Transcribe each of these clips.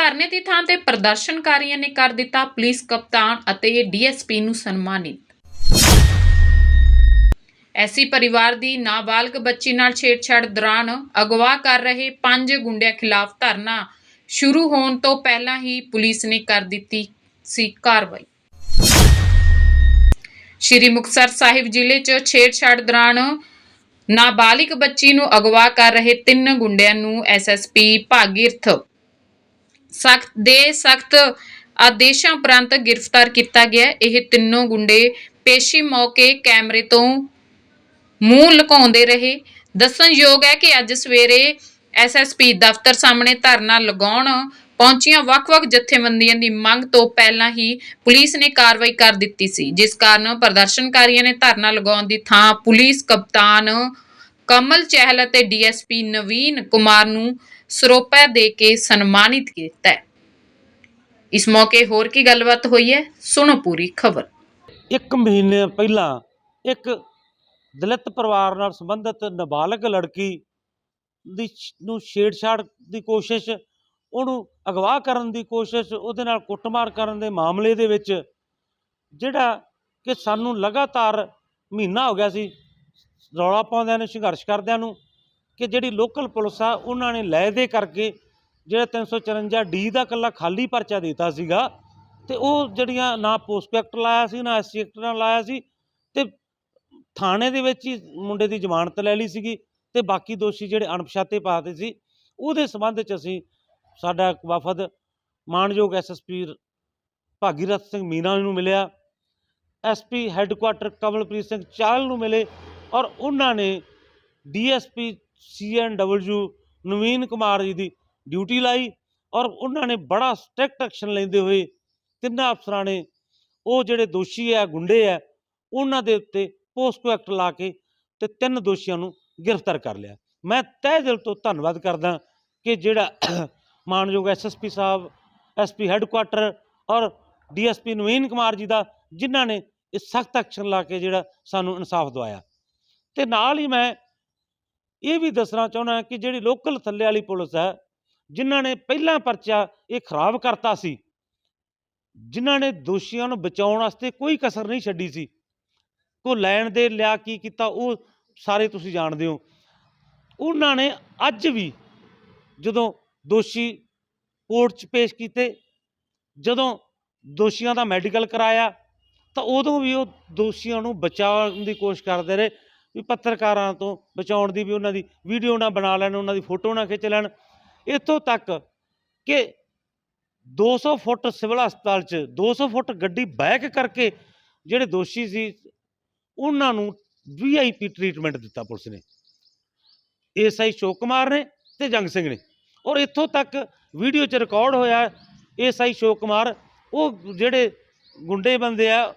ਧਰਨੇ ਦੀ ਥਾਂ ਤੇ ਪ੍ਰਦਰਸ਼ਨਕਾਰੀਆਂ ਨੇ ਕਰ ਦਿੱਤਾ ਪੁਲਿਸ ਕਪਤਾਨ ਅਤੇ ਡੀਐਸਪੀ ਨੂੰ ਸਨਮਾਨਿਤ। ਐਸੀ ਪਰਿਵਾਰ ਦੀ ਨਾਬਾਲਗ ਬੱਚੀ ਨਾਲ ਛੇੜਛਾੜ ਦੌਰਾਨ ਅਗਵਾ ਕਰ ਰਹੇ ਪੰਜ ਗੁੰਡਿਆਂ ਖਿਲਾਫ ਧਰਨਾ ਸ਼ੁਰੂ ਹੋਣ ਤੋਂ ਪਹਿਲਾਂ ਹੀ ਪੁਲਿਸ ਨੇ ਕਰ ਦਿੱਤੀ ਸੀ ਕਾਰਵਾਈ। ਸ਼੍ਰੀ ਮੁਕਤਸਰ ਸਾਹਿਬ ਜ਼ਿਲ੍ਹੇ 'ਚ ਛੇੜਛਾੜ ਦੌਰਾਨ ਨਾਬਾਲਿਗ ਬੱਚੀ ਨੂੰ ਅਗਵਾ ਕਰ ਰਹੇ ਤਿੰਨ ਗੁੰਡਿਆਂ ਨੂੰ ਐਸਐਸਪੀ ਭਾਗੀਰਥ ਸਖਤ, ਦੇ ਸਖਤ ਆਦੇਸ਼ਾਂ ਉਪਰੰਤ ਗ੍ਰਿਫਤਾਰ ਕੀਤਾ ਗਿਆ ਹੈ। ਇਹ ਤਿੰਨੋਂ ਗੁੰਡੇ ਪੇਸ਼ੀ ਮੌਕੇ ਕੈਮਰੇ ਤੋਂ ਮੂੰਹ ਲੁਕਾਉਂਦੇ ਰਹੇ ਦੱਸਣਯੋਗ ਹੈ ਕਿ ਅੱਜ ਸਵੇਰੇ ਐਸਐਸਪੀ ਦਫ਼ਤਰ ਸਾਹਮਣੇ ਧਰਨਾ ਲਗਾਉਣ ਪਹੁੰਚੀਆਂ ਵੱਖ-ਵੱਖ ਜਥੇਬੰਦੀਆਂ ਦੀ ਮੰਗ ਤੋਂ ਪਹਿਲਾਂ ਹੀ ਪੁਲਿਸ ਨੇ ਕਾਰਵਾਈ ਕਰ ਦਿੱਤੀ ਸੀ ਜਿਸ ਕਾਰਨ ਪ੍ਰਦਰਸ਼ਨਕਾਰੀਆਂ ਨੇ ਧਰਨਾ ਲਗਾਉਣ ਦੀ ਥਾਂ ਪੁਲਿਸ ਕਪਤਾਨ ਕਮਲ ਚਹਿਲ ਅਤੇ ਡੀਐਸਪੀ ਨਵੀਨ ਕੁਮਾਰ ਨੂੰ ਸਰੋਪਾ ਦੇ ਕੇ ਸਨਮਾਨਿਤ ਕੀਤਾ ਹੈ। ਇਸ ਮੌਕੇ ਹੋਰ ਕੀ ਗੱਲਬਾਤ ਹੋਈ ਹੈ, ਸੁਣੋ ਪੂਰੀ ਖਬਰ। ਇੱਕ ਮਹੀਨੇ ਪਹਿਲਾਂ ਇੱਕ ਦਲਿਤ ਪਰਿਵਾਰ ਨਾਲ ਸੰਬੰਧਿਤ ਨਾਬਾਲਗ ਲੜਕੀ ਦੀ ਨੂੰ ਛੇੜਛਾੜ ਦੀ ਕੋਸ਼ਿਸ਼, ਉਹਨੂੰ ਅਗਵਾ ਕਰਨ ਦੀ ਕੋਸ਼ਿਸ਼, ਉਹਦੇ ਨਾਲ ਕੁੱਟਮਾਰ ਕਰਨ ਦੇ ਮਾਮਲੇ ਦੇ ਵਿੱਚ ਜਿਹੜਾ ਕਿ ਸਾਨੂੰ ਲਗਾਤਾਰ ਮਹੀਨਾ ਹੋ ਗਿਆ ਸੀ ਰੌਲਾ ਪਾਉਂਦਿਆਂ ਨੂੰ, ਸੰਘਰਸ਼ ਕਰਦਿਆਂ ਨੂੰ ਕਿ ਜਿਹੜੀ ਲੋਕਲ ਪੁਲਿਸ ਆ, ਉਹਨਾਂ ਨੇ ਲੈ ਦੇ ਕਰਕੇ ਜਿਹੜਾ 354 ਡੀ ਦਾ ਕੱਲਾ ਖਾਲੀ ਪਰਚਾ ਦਿੱਤਾ ਸੀਗਾ ਤੇ ਉਹ ਜਿਹੜੀਆਂ ਨਾ ਪੋਸਟ ਲਾਇਆ ਸੀ, ਨਾ ਐਸਸੀ ਐਕਟ ਨਾਲ ਲਾਇਆ ਸੀ ਤੇ ਥਾਣੇ ਦੇ ਵਿੱਚ ਹੀ ਮੁੰਡੇ ਦੀ ਜ਼ਮਾਨਤ ਲੈ ਲਈ ਸੀਗੀ ਤੇ ਬਾਕੀ ਦੋਸ਼ੀ ਜਿਹੜੇ ਅਣਪਛਾਤੇ ਪਾਤੇ ਸੀ, ਉਹਦੇ ਸੰਬੰਧ ਚ ਅਸੀਂ ਸਾਡਾ ਇੱਕ ਵਫਦ ਮਾਨਯੋਗ ਐਸਐਸਪੀ ਭਾਗੀਰਥ ਸਿੰਘ ਮੀਨਾ ਨੂੰ ਮਿਲਿਆ ਐਸਪੀ ਹੈੱਡਕੁਆਟਰ ਕਮਲਪ੍ਰੀਤ ਸਿੰਘ ਚਾਹਲ ਨੂੰ ਮਿਲੇ ਔਰ ਉਹਨਾਂ ਨੇ ਡੀਐਸਪੀ ਸੀਐਨਡਬਲਯੂ ਨਵੀਨ ਕੁਮਾਰ ਜੀ ਦੀ ਡਿਊਟੀ ਲਾਈ ਔਰ ਉਹਨਾਂ ਨੇ ਬੜਾ ਸਟ੍ਰਿਕਟ ਐਕਸ਼ਨ ਲੈਂਦੇ ਹੋਏ ਤਿੰਨਾਂ ਅਫਸਰਾਂ ਨੇ ਉਹ ਜਿਹੜੇ ਦੋਸ਼ੀ ਹੈ ਗੁੰਡੇ ਹੈ ਉਹਨਾਂ ਦੇ ਉੱਤੇ ਪੋਸਕੋ ਐਕਟ ਲਾ ਕੇ ਤੇ ਤਿੰਨ ਦੋਸ਼ੀਆਂ ਨੂੰ ਗ੍ਰਿਫਤਾਰ ਕਰ ਲਿਆ। ਮੈਂ ਤਹਿ ਦਿਲ ਤੋਂ ਧੰਨਵਾਦ ਕਰਦਾ ਕਿ ਜਿਹੜਾ ਮਾਨਯੋਗ ਐਸਐਸਪੀ ਸਾਹਿਬ ਐਸਪੀ ਹੈੱਡਕੁਆਟਰ ਔਰ ਡੀਐਸਪੀ ਨਵੀਨ ਕੁਮਾਰ ਜੀ ਦਾ ਜਿਨ੍ਹਾਂ ਨੇ ਇਹ ਸਖਤ ਐਕਸ਼ਨ ਲਾ ਕੇ ਜਿਹੜਾ ਸਾਨੂੰ ਇਨਸਾਫ ਦਵਾਇਆ। ਤੇ ਨਾਲ ਹੀ ਮੈਂ ਇਹ ਵੀ ਦੱਸਣਾ ਚਾਹੁੰਦਾ ਕਿ ਜਿਹੜੀ ਲੋਕਲ ਥੱਲੇ ਵਾਲੀ ਪੁਲਿਸ ਹੈ, ਜਿਨ੍ਹਾਂ ਨੇ ਪਹਿਲਾਂ ਪਰਚਾ ਇਹ ਖਰਾਬ ਕਰਤਾ ਸੀ, ਜਿਨ੍ਹਾਂ ਨੇ ਦੋਸ਼ੀਆਂ ਨੂੰ ਬਚਾਉਣ ਵਾਸਤੇ ਕੋਈ ਕਸਰ ਨਹੀਂ ਛੱਡੀ ਸੀ ਕੋ ਲੈਣ ਦੇ ਲਿਆ ਕੀ ਕੀਤਾ, ਉਹ ਸਾਰੇ ਤੁਸੀਂ ਜਾਣਦੇ ਹੋ। ਉਹਨਾਂ ਨੇ ਅੱਜ ਵੀ ਜਦੋਂ ਦੋਸ਼ੀ ਕੋਰਟ 'ਚ ਪੇਸ਼ ਕੀਤੇ, ਜਦੋਂ ਦੋਸ਼ੀਆਂ ਦਾ ਮੈਡੀਕਲ ਕਰਾਇਆ, ਤਾਂ ਉਦੋਂ ਵੀ ਉਹ ਦੋਸ਼ੀਆਂ ਨੂੰ ਬਚਾਉਣ ਦੀ ਕੋਸ਼ਿਸ਼ ਕਰਦੇ ਰਹੇ। ਵੀ ਪੱਤਰਕਾਰਾਂ ਤੋਂ ਬਚਾਉਣ ਦੀ ਵੀ ਉਹਨਾਂ ਦੀ ਵੀਡੀਓ ਨਾ ਬਣਾ ਲੈਣ, ਉਹਨਾਂ ਦੀ ਫੋਟੋ ਨਾ ਖਿੱਚ ਲੈਣ। ਇੱਥੋਂ ਤੱਕ ਕਿ 200 ਫੁੱਟ ਸਿਵਲ ਹਸਪਤਾਲ 'ਚ 200 ਫੁੱਟ ਗੱਡੀ ਬੈਕ ਕਰਕੇ ਜਿਹੜੇ ਦੋਸ਼ੀ ਸੀ, ਉਹਨਾਂ ਨੂੰ ਵੀਆਈਪੀ ਟ੍ਰੀਟਮੈਂਟ ਦਿੱਤਾ ਪੁਲਿਸ ਨੇ। ਏਐਸਆਈ ਸ਼ੋਕ ਕੁਮਾਰ ਨੇ ਤੇ ਜੰਗ ਸਿੰਘ ਨੇ। ਔਰ ਇੱਥੋਂ ਤੱਕ ਵੀਡੀਓ 'ਚ ਰਿਕਾਰਡ ਹੋਇਆ ਏਐਸਆਈ ਸ਼ੋਕ ਕੁਮਾਰ, ਉਹ ਜਿਹੜੇ ਗੁੰਡੇ ਬੰਦੇ ਆ,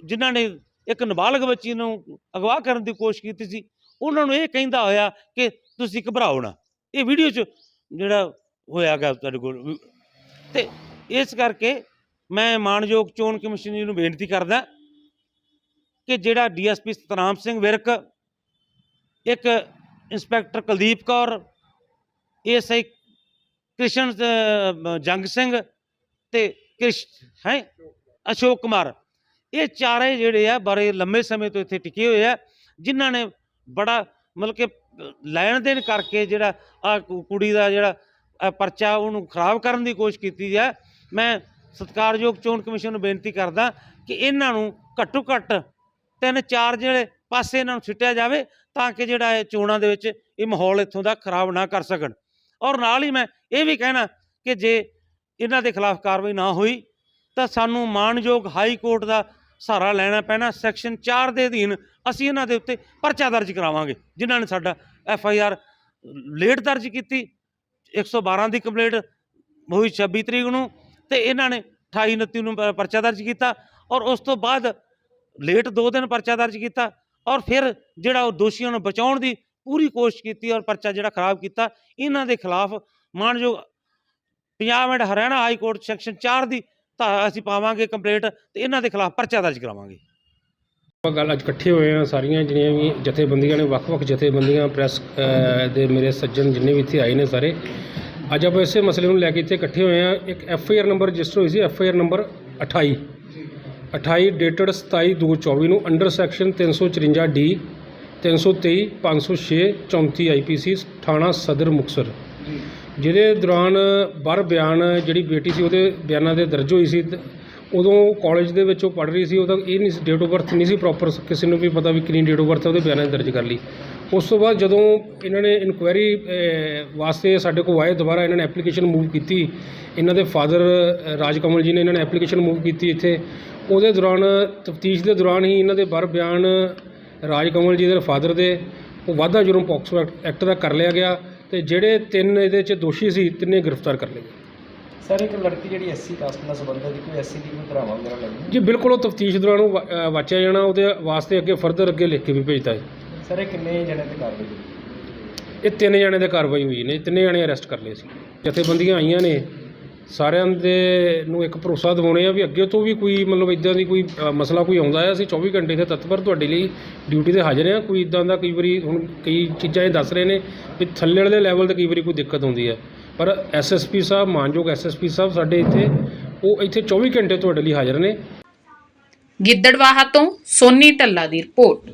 ਜਿਨ੍ਹਾਂ ਨੇ ਇੱਕ ਨਾਬਾਲਗ ਬੱਚੀ ਨੂੰ ਅਗਵਾ ਕਰਨ ਦੀ ਕੋਸ਼ਿਸ਼ ਕੀਤੀ ਸੀ, ਉਹਨਾਂ ਨੂੰ ਇਹ ਕਹਿੰਦਾ ਹੋਇਆ ਕਿ ਤੁਸੀਂ ਘਬਰਾਓ ਨਾ। ਇਹ ਵੀਡੀਓ 'ਚ ਜਿਹੜਾ ਹੋਇਆਗਾ ਤੁਹਾਡੇ ਕੋਲ, ਵੀ- ਤੇ ਇਸ ਕਰਕੇ ਮੈਂ ਮਾਨਯੋਗ ਚੋਣ ਕਮਿਸ਼ਨ ਜੀ ਨੂੰ ਬੇਨਤੀ ਕਰਦਾ ਕਿ ਜਿਹੜਾ ਡੀਐਸਪੀ ਸਤਨਾਮ ਸਿੰਘ ਵਿਰਕ, ਇੱਕ ਇੰਸਪੈਕਟਰ ਕੁਲਦੀਪ ਕੌਰ, ਏਐਸਆਈ ਕ੍ਰਿਸ਼ਨ ਜੰਗ ਸਿੰਘ ਤੇ ਕ੍ਰਿਸ਼, ਹੈ, ਅਸ਼ੋਕ ਕੁਮਾਰ ਇਹ ਚਾਰੇ ਜਿਹੜੇ ਆ ਬੜੇ ਲੰਮੇ ਸਮੇਂ ਤੋਂ ਇੱਥੇ ਟਿਕੇ ਹੋਏ ਆ, ਜਿਨ੍ਹਾਂ ਨੇ ਬੜਾ ਮਤਲਬ ਕਿ ਲੈਣ ਦੇਣ ਕਰਕੇ ਜਿਹੜਾ ਆ ਕੁੜੀ ਦਾ ਜਿਹੜਾ ਪਰਚਾ ਉਹਨੂੰ ਖਰਾਬ ਕਰਨ ਦੀ ਕੋਸ਼ਿਸ਼ ਕੀਤੀ ਹੈ ਮੈਂ ਸਤਿਕਾਰਯੋਗ ਚੋਣ ਕਮਿਸ਼ਨ ਨੂੰ ਬੇਨਤੀ ਕਰਦਾ ਕਿ ਇਹਨਾਂ ਨੂੰ ਘੱਟੋ ਘੱਟ ਤਿੰਨ ਚਾਰ ਜਿਹੜੇ ਪਾਸੇ ਇਹਨਾਂ ਨੂੰ ਛਿੱਟਿਆ ਜਾਵੇ ਤਾਂ ਕਿ ਜਿਹੜਾ ਇਹ ਚੋਣਾਂ ਦੇ ਵਿੱਚ ਇਹ ਮਾਹੌਲ ਇੱਥੋਂ ਦਾ ਖਰਾਬ ਨਾ ਕਰ ਸਕਣ। ਔਰ ਨਾਲ ਹੀ ਮੈਂ ਇਹ ਵੀ ਕਹਿਣਾ ਕਿ ਜੇ ਇਹਨਾਂ ਦੇ ਖਿਲਾਫ ਕਾਰਵਾਈ ਨਾ ਹੋਈ ਤਾਂ ਸਾਨੂੰ ਮਾਨਯੋਗ ਹਾਈ ਕੋਰਟ ਦਾ ਸਹਾਰਾ ਲੈਣਾ ਪੈਣਾ ਸੈਕਸ਼ਨ 4 ਦੇ ਅਧੀਨ ਅਸੀਂ ਇਹਨਾਂ ਦੇ ਉੱਤੇ ਪਰਚਾ ਦਰਜ ਕਰਾਵਾਂਗੇ, ਜਿਨ੍ਹਾਂ ਨੇ ਸਾਡਾ ਐਫ ਆਈ ਆਰ ਲੇਟ ਦਰਜ ਕੀਤੀ 112 ਦੀ ਕੰਪਲੇਂਟ ਹੋਈ 26 ਤਰੀਕ ਨੂੰ, ਤੇ ਇਹਨਾਂ ਨੇ 28 29 ਨੂੰ ਪਰਚਾ ਦਰਜ ਕੀਤਾ ਔਰ ਉਸ ਤੋਂ ਬਾਅਦ ਲੇਟ 2 ਦਿਨ ਪਰਚਾ ਦਰਜ ਕੀਤਾ ਔਰ ਫਿਰ ਜਿਹੜਾ ਉਹ ਦੋਸ਼ੀਆਂ ਨੂੰ ਬਚਾਉਣ ਦੀ ਪੂਰੀ ਕੋਸ਼ਿਸ਼ ਕੀਤੀ ਔਰ ਪਰਚਾ ਜਿਹੜਾ ਖਰਾਬ ਕੀਤਾ, ਇਹਨਾਂ ਦੇ ਖਿਲਾਫ ਮਾਨਯੋਗ Punjab and Haryana high court section 4 ਦੀ ਤਾਂ ਅਸੀਂ ਪਾਵਾਂਗੇ ਕੰਪਲੇਂਟ ਤੇ ਇਹਨਾਂ ਦੇ ਖਿਲਾਫ ਪਰਚਾ ਦਰਜ ਕਰਾਵਾਂਗੇ। ਆਪਾਂ ਗੱਲ ਅੱਜ ਇਕੱਠੇ ਹੋਏ ਆ ਸਾਰੀਆਂ ਜਿਹੜੀਆਂ ਵੀ ਜਥੇਬੰਦੀਆਂ ਨੇ, ਵੱਖ-ਵੱਖ ਜਥੇਬੰਦੀਆਂ, ਪ੍ਰੈਸ ਦੇ ਮੇਰੇ ਸੱਜਣ ਜਿੰਨੇ ਵੀ ਇੱਥੇ ਆਏ ਨੇ ਸਾਰੇ। ਅੱਜ ਆਪਾਂ ਇਸੇ ਮਸਲੇ ਨੂੰ ਲੈ ਕੇ ਇੱਥੇ ਇਕੱਠੇ ਹੋਏ ਹਾਂ। ਇੱਕ F I R number register ਹੋਈ ਸੀ F I R number 28 28 dated 27 224 ਨੂੰ ਅੰਡਰ ਸੈਕਸ਼ਨ 354 ਡੀ 323 506 34 ਆਈਪੀਸੀ ਥਾਣਾ ਸਦਰ ਮੁਕਤਸਰ। ਜਿਹਦੇ ਦੌਰਾਨ ਬਰ ਬਿਆਨ ਜਿਹੜੀ ਬੇਟੀ ਸੀ ਉਹਦੇ ਬਿਆਨਾਂ ਦੇ ਦਰਜ ਹੋਈ ਸੀ ਉਦੋਂ ਕਾਲਜ ਦੇ ਵਿੱਚ ਉਹ ਪੜ੍ਹ ਰਹੀ ਸੀ, ਉਹਦਾ ਇਹ ਨਹੀਂ ਸੀ ਡੇਟ ਆਫ ਬਰਥ ਨਹੀਂ ਸੀ ਪ੍ਰੋਪਰ ਕਿਸੇ ਨੂੰ ਵੀ ਪਤਾ ਵੀ ਕਿੰਨੀ ਡੇਟ ਆਫ ਬਰਥ ਹੈ ਉਹਦੇ ਬਿਆਨਾਂ 'ਚ ਦਰਜ ਕਰ ਲਈ। ਉਸ ਤੋਂ ਬਾਅਦ ਜਦੋਂ ਇਹਨਾਂ ਨੇ ਇਨਕੁਆਇਰੀ ਵਾਸਤੇ ਸਾਡੇ ਕੋਲ ਆਏ, ਦੁਬਾਰਾ ਇਹਨਾਂ ਨੇ ਐਪਲੀਕੇਸ਼ਨ ਮੂਵ ਕੀਤੀ। ਇਹਨਾਂ ਦੇ ਫਾਦਰ ਰਾਜਕਮਲ ਜੀ ਨੇ ਇਹਨਾਂ ਨੇ ਐਪਲੀਕੇਸ਼ਨ ਮੂਵ ਕੀਤੀ ਇੱਥੇ। ਉਹਦੇ ਦੌਰਾਨ, ਤਫਤੀਸ਼ ਦੇ ਦੌਰਾਨ ਹੀ ਇਹਨਾਂ ਦੇ ਬਰ ਬਿਆਨ ਰਾਜਕਮਲ ਜੀ ਦੇ ਫਾਦਰ ਦੇ, ਉਹ ਵਾਧਾ ਜੁਰਮ ਪੋਕਸੋ ਐਕਟ ਦਾ ਕਰ ਲਿਆ ਗਿਆ। ਤੇ ਜਿਹੜੇ ਤਿੰਨ ਇਹਦੇ 'ਚ ਦੋਸ਼ੀ ਸੀ ਤਿੰਨੇ ਗ੍ਰਿਫਤਾਰ ਕਰ ਲਏ ਗਏ। ਸਰ ਇੱਕ ਲੜਕੀ ਜਿਹੜੀ ਐਸਸੀ ਕਾਸਟ ਨਾਲ ਸੰਬੰਧਿਤ ਦੀ ਕੋਈ ਐਸਸੀ ਦੀ ਕੋਈ ਧਰਾਵਾਂ ਵਗੈਰਾ ਲੱਗੀਆਂ ਜੀ ਬਿਲਕੁਲ ਉਹ ਤਫਤੀਸ਼ ਦੌਰਾਨ ਉਹ ਵਾ- ਅ, ਵਾਚਿਆ ਜਾਣਾ ਉਹਦੇ ਵਾਸਤੇ ਅੱਗੇ ਫਰਦਰ ਅੱਗੇ ਲਿਖ ਕੇ ਵੀ ਭੇਜਤਾ ਹੈ। ਸਰ ਇਹ ਕਿੰਨੇ ਜਣੇ ਤੇ ਕਾਰਵਾਈ ਹੋਈ? ਇਹ ਤਿੰਨ ਜਣੇ ਦੇ ਕਾਰਵਾਈ ਹੋਈ ਨੇ ਤਿੰਨੇ ਜਣੇ ਅਰੈਸਟ ਕਰ ਲਏ ਸੀ। ਜਥੇਬੰਦੀਆਂ ਆਈਆਂ ਨੇ ਸਾਰਿਆਂ ਦੇ ਨੂੰ ਇੱਕ ਭਰੋਸਾ ਦਿਵਾਉਣੇ ਆ ਵੀ ਅੱਗੇ ਤੋਂ ਵੀ ਕੋਈ ਮਤਲਬ ਇਦਾਂ ਦੀ ਕੋਈ ਅ, ਮਸਲਾ ਕੋਈ ਆਉਂਦਾ ਹੈ ਅਸੀਂ 24 ਘੰਟੇ ਦੇ ਤਤਪਰ ਤੁਹਾਡੇ ਲਈ ਡਿਊਟੀ ਤੇ ਹਾਜ਼ਰ ਹਾਂ। ਕੋਈ ਇਦਾਂ ਦਾ ਕਈ ਵਾਰੀ ਹੁਣ ਕਈ ਚੀਜ਼ਾਂ ਇਹ ਦੱਸ ਰਹੇ ਨੇ ਵੀ ਥੱਲੇ ਵਾਲੇ ਲੈਵਲ ਤੇ ਕਈ ਵਾਰੀ ਕੋਈ ਦਿੱਕਤ ਆਉਂਦੀ ਹੈ। ਪਰ ਐਸਐਸਪੀ ਸਾਹਿਬ ਮਾਨਯੋਗ ਐਸਐਸਪੀ ਸਾਹਿਬ ਸਾਡੇ ਇੱਥੇ ਉਹ ਇੱਥੇ 24 ਘੰਟੇ ਤੁਹਾਡੇ ਲਈ ਹਾਜ਼ਰ ਨੇ। ਗਿੱਦੜਵਾਹਾ ਤੋਂ ਸੋਨੀ ਢੱਲਾ ਦੀ ਰਿਪੋਰਟ।